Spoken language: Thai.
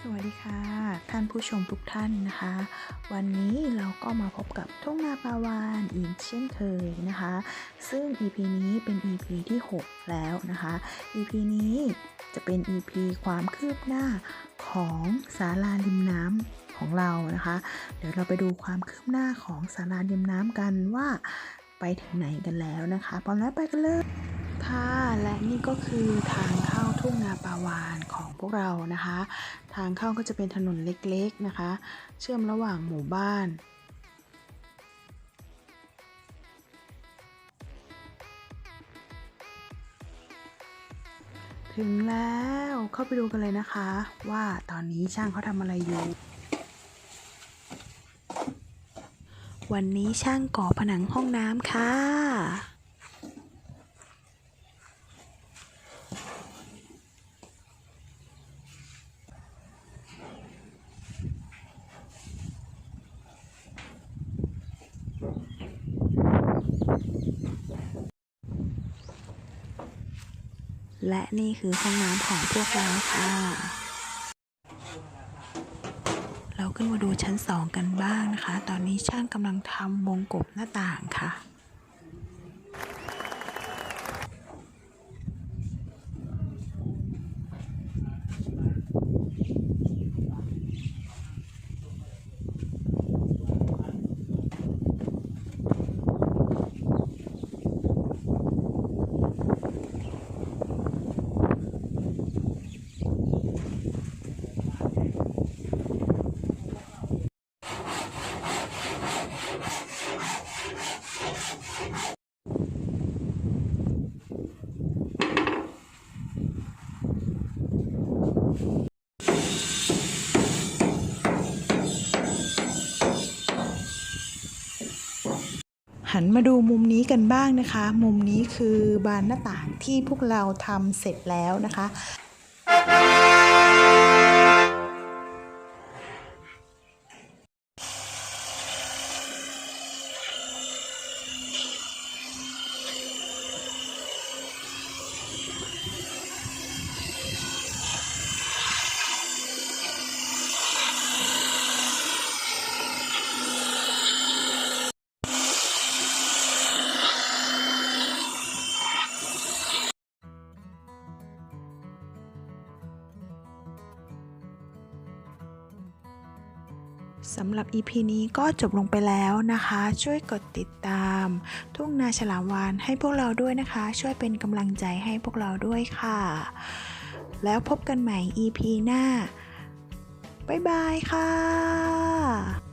สวัสดีค่ะท่านผู้ชมทุกท่านนะคะ วันนี้เราก็มาพบกับทุ่งนาปาวานอีกเช่นเคยนะคะ ซึ่ง EP นี้เป็น EP ที่ 6 แล้วนะคะ EP นี้จะเป็น EP ความคืบหน้าของศาลาริมน้ำของเรานะคะ เดี๋ยวเราไปดูความคืบหน้าของศาลาริมน้ำกันว่า ไปถึงไหนกันแล้วนะคะพร้อมแล้วไปกันเลยค่ะและนี่ก็คือทางเข้าทุ่งนาปาวานของพวกเรานะคะ ทางเข้าก็จะเป็นถนนเล็กๆนะคะ เชื่อมระหว่างหมู่บ้านถึงแล้วเข้าไปดูกันเลยนะคะ ว่าตอนนี้ช่างเขาทำอะไรอยู่ วันนี้ช่างก่อผนังห้องน้ำค่ะ และนี่คือห้องน้ำของพวกเราค่ะ ขึ้นมาดูชั้นสองกันบ้างนะคะ ตอนนี้ช่างกำลังทำวงกบหน้าต่างค่ะ หันมาดูมุมนี้กันบ้างนะคะ มุมนี้คือบานหน้าต่างที่พวกเราทำเสร็จแล้วนะคะ สำหรับ EP นี้ก็จบลงไปแล้วนะคะ ช่วยกดติดตาม ทุ่งนาฉลามวานให้พวกเราด้วยนะคะ ช่วยเป็นกำลังใจให้พวกเราด้วยค่ะ แล้วพบกันใหม่ EP หน้า บ๊ายบายค่ะ